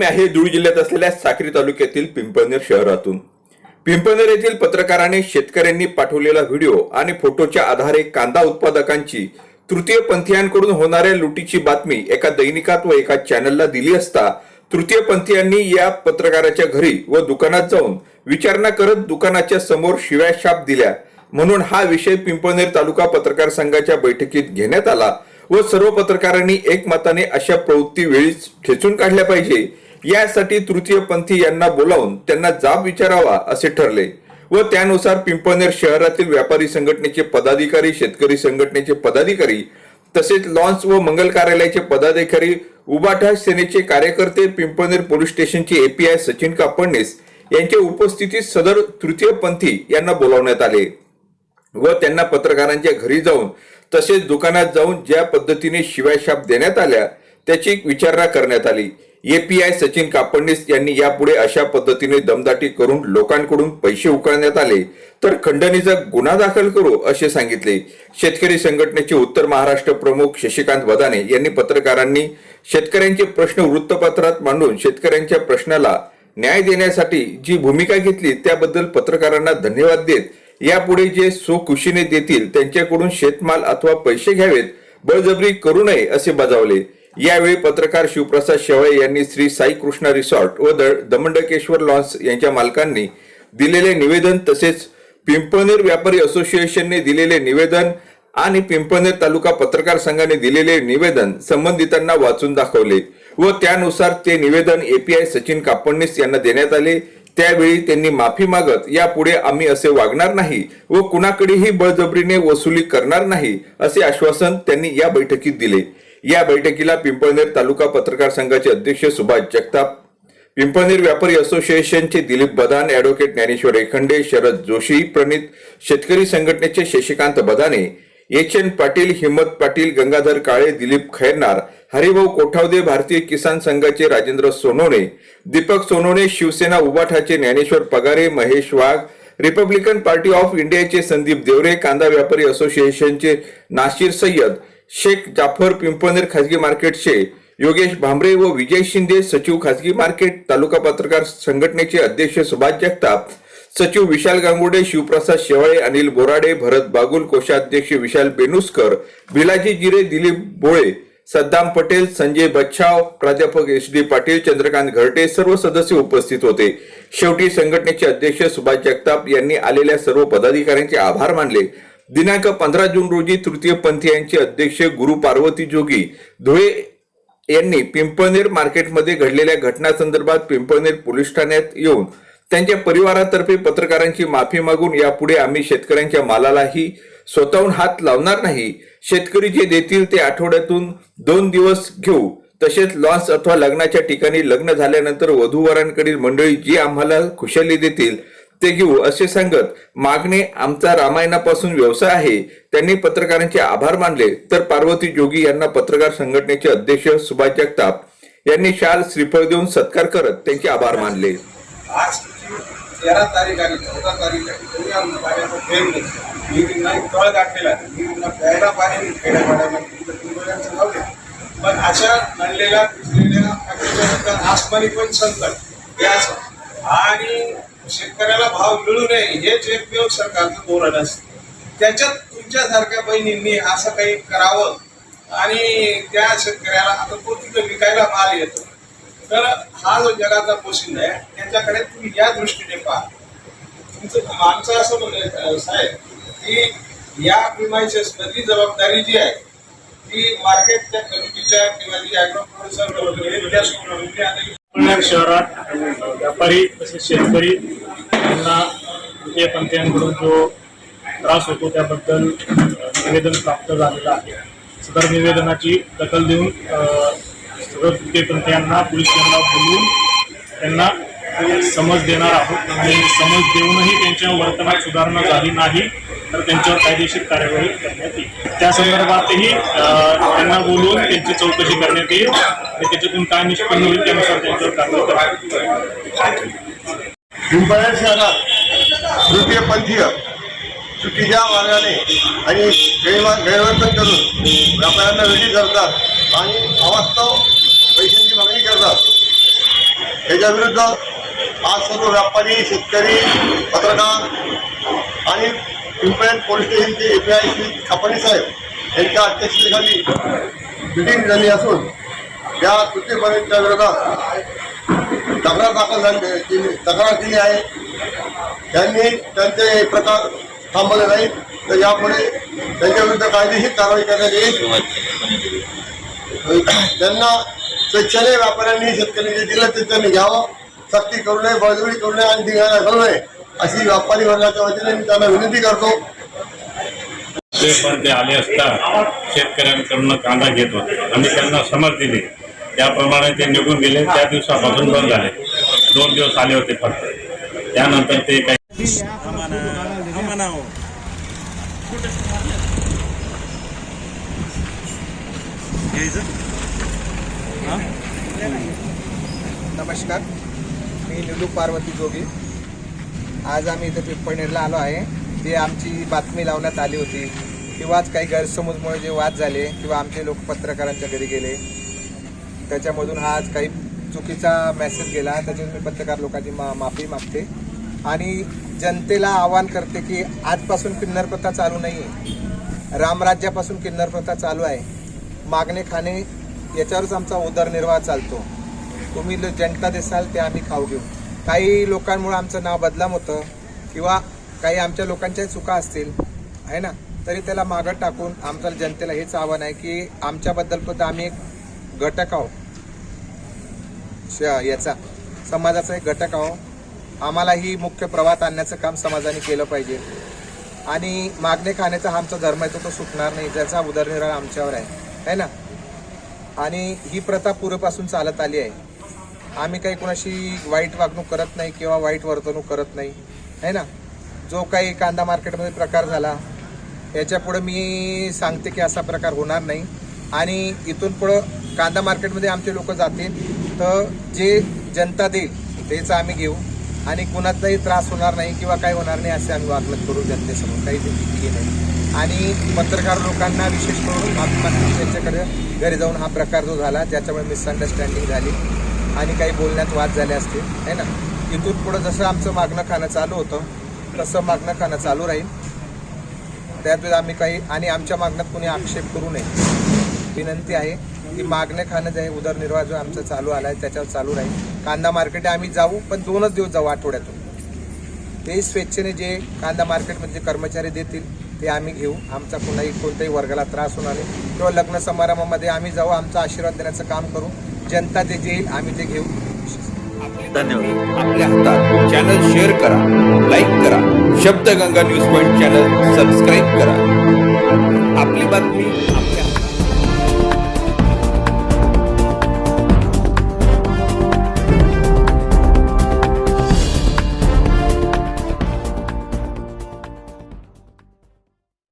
बातमी आहे धुळे जिल्ह्यात असलेल्या साक्री तालुक्यातील पिंपळनेर शहरातून. पिंपळनेर येथील पत्रकाराने शेतकऱ्यांनी पाठवलेला व्हिडिओ आणि फोटोच्या आधारे कांदा उत्पादकांची तृतीय पंथीयांकडून होणाऱ्या लुटीची बातमी एका दैनिकात व एका चॅनलला दिली असता तृतीय पंथीयांनी या पत्रकाराच्या घरी व दुकानात जाऊन विचारणा करत दुकानाच्या समोर शिव्या शाप दिल्या. म्हणून हा विषय पिंपळनेर तालुका पत्रकार संघाच्या बैठकीत घेण्यात आला व सर्व पत्रकारांनी एकमताने अशा प्रवृत्ती वेळीच खेचून काढल्या पाहिजे. यासाठी तृतीय पंथी यांना बोलावून त्यांना जाब विचारावा असे ठरले व त्यानुसार पिंपळनेर शहरातील व्यापारी संघटनेचे पदाधिकारी शेतकरी संघटनेचे पदाधिकारी तसेच लॉन्स व मंगल कार्यालयाचे पदाधिकारी उबाठा सेनेचे कार्यकर्ते पिंपळनेर पोलीस स्टेशनचे एपीआय सचिन कापडणीस यांच्या उपस्थितीत सदर तृतीय पंथी यांना बोलावण्यात आले व त्यांना पत्रकारांच्या घरी जाऊन तसेच दुकानात जाऊन ज्या पद्धतीने शिवायशाप देण्यात आल्या त्याची विचारणा करण्यात आली. एपीआय सचिन कापडणीस यांनी यापुढे अशा पद्धतीने दमदाटी करून लोकांकडून पैसे उकळण्यात आले. तर खंडणीचा गुन्हा दाखल करू असे सांगितले. शेतकरी संघटनेचे उत्तर महाराष्ट्र प्रमुख शशिकांत वदाने यांनी पत्रकारांनी शेतकऱ्यांचे प्रश्न वृत्तपत्रात मांडून शेतकऱ्यांच्या प्रश्नाला न्याय देण्यासाठी जी भूमिका घेतली त्याबद्दल पत्रकारांना धन्यवाद देत यापुढे जे सुखुशीने देतील त्यांच्याकडून शेतमाल अथवा पैसे घ्यावेत बळजबरी करू नये असे बजावले. यावेळी पत्रकार शिवप्रसाद शेवाळे यांनी श्री साई कृष्णा रिसॉर्ट व दमंडकेश्वर लॉन्स यांच्या मालकांनी दिलेले निवेदन तसेच पिंपळनेर व्यापारी असोसिएशनने दिलेले निवेदन आणि पिंपळनेर तालुका पत्रकार संघाने दिलेले निवेदन संबंधितांना वाचून दाखवले व त्यानुसार ते निवेदन एपीआय सचिन कापडणीस यांना देण्यात आले. त्यावेळी त्यांनी माफी मागत यापुढे आम्ही असे वागणार नाही व कुणाकडेही बळजबरीने वसुली करणार नाही असे आश्वासन त्यांनी या बैठकीत दिले. या बैठकीला पिंपळनेर तालुका पत्रकार संघाचे अध्यक्ष सुभाष जगताप पिंपळनेर व्यापारी असोसिएशनचे दिलीप बदान ऍडव्होकेट ज्ञानेश्वर एखंडे शरद जोशी प्रणित शेतकरी संघटनेचे शशिकांत बदाने एच एन पाटील हिम्मत पाटील गंगाधर काळे दिलीप खैरनार हरिभाऊ कोठावदे भारतीय किसान संघाचे Rajendra Sonawane Deepak Sonawane Shivsena उबाठाचे Dnyaneshwar Pagare Mahesh Wagh Republican party of इंडियाचे संदीप देवरे कांदा व्यापारी असोसिएशनचे नाशिर सय्यद शेख जाफर पिंपळनेर खाजगी मार्केटचे योगेश भांबरे व विजय शिंदे सचिव खाजगी मार्केट तालुका पत्रकार संघटनेचे अध्यक्ष सुभाष जगताप सचिव विशाल गांगुडे शिवप्रसाद शेवाळे अनिल बोराडे भरत बागुल कोषाध्यक्ष विशाल बेनुसकर भिलाजी जिरे दिलीप बोळे सद्दाम पटेल संजय बच्छाव प्राध्यापक एस डी पाटील चंद्रकांत घरटे सर्व सदस्य उपस्थित होते. शेवटी संघटनेचे अध्यक्ष सुभाष जगताप यांनी आलेल्या सर्व पदाधिकाऱ्यांचे आभार मानले. दिनांक पंधरा जून रोजी तृतीय पंथीयांचे अध्यक्ष गुरु पार्वती जोगी धुळे यांनी पिंपळनेर मार्केटमध्ये घडलेल्या घटनासंदर्भात पिंपळनेर पोलीस ठाण्यात येऊन त्यांच्या परिवारातर्फे पत्रकारांची माफी मागून यापुढे आम्ही शेतकऱ्यांच्या मालालाही स्वतःहून हात लावणार नाही. शेतकरी जे देतील ते आठवड्यातून दोन दिवस घेऊ. तसेच लॉन्स अथवा लग्नाच्या ठिकाणी लग्न झाल्यानंतर वधूवरांकडील मंडळी जी आम्हाला खुशाली देतील ते घेऊ असे सांगत मागणे आमचा रामायणापासून व्यवसाय आहे. त्यांनी पत्रकारांचे आभार मानले. तर पार्वती जोगी यांना पत्रकार संघटनेचे अध्यक्ष सुभाष जगताप यांनी शाल श्रीफळ देऊन सत्कार करत त्यांचे आभार मानले. आज तेरा तारीख आणि चौदा तारीख आहे. तरी आम्ही पाण्याचा थेंब नाही. विहिरींना एक तळ गाठलेला आहे विहिरींना प्यायला पाणी नाही. खेड्यापाड्यामध्ये पण अशा घडलेल्या आसमानी पण संकट. हे असं आणि शेतकऱ्याला भाव मिळू नये हेच एकमेव सरकारचं धोरण असतं. त्याच्यात तुमच्यासारख्या बहिणींनी असं काही करावं आणि त्या शेतकऱ्याला आता तो तिथं विकायला माल येतो. तर हा जो जगाचा पोशिंदा आहे त्याच्याकडे तुम्ही या दृष्टीने पहा. तुमचं आमचं असं म्हणणं साहेब की या प्रिमायसेस मधली जबाबदारी जी आहे ती मार्केटच्या कमिटीच्या किंवा जी ॲग्रो प्रोड्युसर शहरात व्यापारी तसेच शेतकरी त्यांना तृतीय पंथीयांकडून जो त्रास होतो त्याबद्दल निवेदन प्राप्त झालेलं आहे. सदर निवेदनाची दखल देऊन सदर तृतीय पंथीयांना पोलीस स्टेशनला बोलवून त्यांना समज देणार आहोत. आणि समज देऊनही त्यांच्या वर्तनात सुधारणा झाली नाही तर त्यांच्यावर कायदेशीर कार्यवाही करण्यात येईल. त्या संदर्भातही त्यांना बोलवून त्यांची चौकशी करण्यात येईल आणि त्याच्यातून काय निष्पन्न होईल त्यानुसार त्यांच्यावर कारवाई करण्यात येईल. पिंपळनेर शहरात तृतीयपंथीय चुकीच्या मार्गाने आणि गैरवा गैरवर्तन करून व्यापाऱ्यांना वेळी करतात आणि अवास्तव पैशांची मागणी करतात. त्याच्याविरुद्ध आज सर्व व्यापारी शेतकरी पत्रकार आणि पिंपळ्यान पोलीस स्टेशनचे पी आय श्री खापाणी साहेब यांच्या अध्यक्षतेखाली मिटिंग झाली असून या कृतीपर्यंतच्या विरोधात तक्रार दाखल झाली केली तक्रार केली आहे. त्यांनी त्यांचे प्रकार थांबवले नाही. तर यापुढे त्यांच्याविरुद्ध कायदेशीर कारवाई करण्यात येईल. त्यांना स्वेच्छेने व्यापाऱ्यांनी शेतकऱ्यांनी दिलं ते त्यांनी घ्यावं. सक्ती करू नये बळजबरी करू नये आणि धिंगाणा घालू नये. अशी व्यापारी वर्गाच्या वतीने मी त्यांना विनंती करतो. ते पण ते आले असता शेतकऱ्यांकडून कांदा घेत होते. आम्ही त्यांना समज दिली. त्याप्रमाणे ते निघून गेले त्या दिवसापासून बंद झाले. दोन दिवस आले होते फक्त. त्यानंतर ते काही नमस्कार. मी निलू पार्वती जोगी. आज आम्ही इथे पिंपळनेरला आलो आहे. जे आमची बातमी लावण्यात आली होती किंवाच काही गैरसमजमुळे जे वाद झाले किंवा आमचे लोक पत्रकारांच्या घरी गेले त्याच्यामधून हा आज काही चुकीचा मेसेज गेला त्याच्यातून मी पत्रकार लोकांची मा माफी मागते. आणि जनतेला आवाहन करते की आजपासून किन्नर प्रथा चालू नाही आहे रामराज्यापासून किन्नर प्रथा चालू आहे. मागणे खाणे याच्यावरच आमचा उदरनिर्वाह चालतो. तुम्ही जनता देसाल ते आम्ही खाऊ घेऊ. काही लोकांमुळे आमचं नाव बदलाम होतं किंवा काही आमच्या लोकांच्या चुका असतील आहे ना? तरी त्याला मागं टाकून आमच्या जनतेला हेच आव्हान आहे की आमच्याबद्दल पण आम्ही एक घटक आहोत. याचा समाजाचा एक घटक आहो. आम्हाला ही मुख्य प्रवाहात आणण्याचं काम समाजाने केलं पाहिजे. आणि मागणे खाण्याचा हा आमचा धर्म आहे तो तो सुटणार नाही. ज्याचा उदरनिर्वाह आमच्यावर आहे. है ना? आणि ही प्रथा पूर्वीपासून चालत आली आहे. आम्ही काही कोणाशी वाईट वागणूक करत नाही किंवा वाईट वर्तणूक करत नाही. है ना? जो काही कांदा मार्केटमध्ये प्रकार झाला याच्या पुढं मी सांगते की असा प्रकार होणार नाही. आणि इथून पुढं कांदा मार्केटमध्ये आमचे लोक जातील. तर जे जनता देईल तेच आम्ही घेऊ. आणि कुणाचाही त्रास होणार नाही किंवा काही होणार नाही असे आम्ही वागणूक करू जनतेसमोर. काही भीती नाही. आणि पत्रकार लोकांना विशेष करून माफी त्यांच्याकडे घरी जाऊन हा प्रकार जो झाला ज्याच्यामुळे मिसअंडरस्टँडिंग झाली आणि काही बोलण्यात वाद झाले असते है ना? इथून पुढं जसं आमचं मागणं खाणं चालू होतं तसं मागणं खाणं चालू राहील. त्यात आम्ही काही आणि आमच्या मागण्यात कोणी आक्षेप करू नये. विनंती आहे. की मागणे खाणं जे आहे उदरनिर्वाह जो आमचा चालू आला आहे त्याच्यावर चालू राहील. कांदा मार्केट आम्ही जाऊ पण दोनच दिवस जाऊ आठवड्यातून. ते स्वेच्छेने जे कांदा मार्केटमध्ये कर्मचारी देतील ते आम्ही घेऊ. आमचा कुणाही कोणत्याही वर्गाला त्रास होणार नाही. किंवा लग्न समारंभामध्ये आम्ही जाऊ आमचा आशीर्वाद देण्याचं काम करू. जनता ते जे येईल आम्ही ते घेऊ. धन्यवाद. आपल्या हातात चॅनल शेअर करा लाईक करा. Shabdganga news point channel subscribe करा. आपली बातमी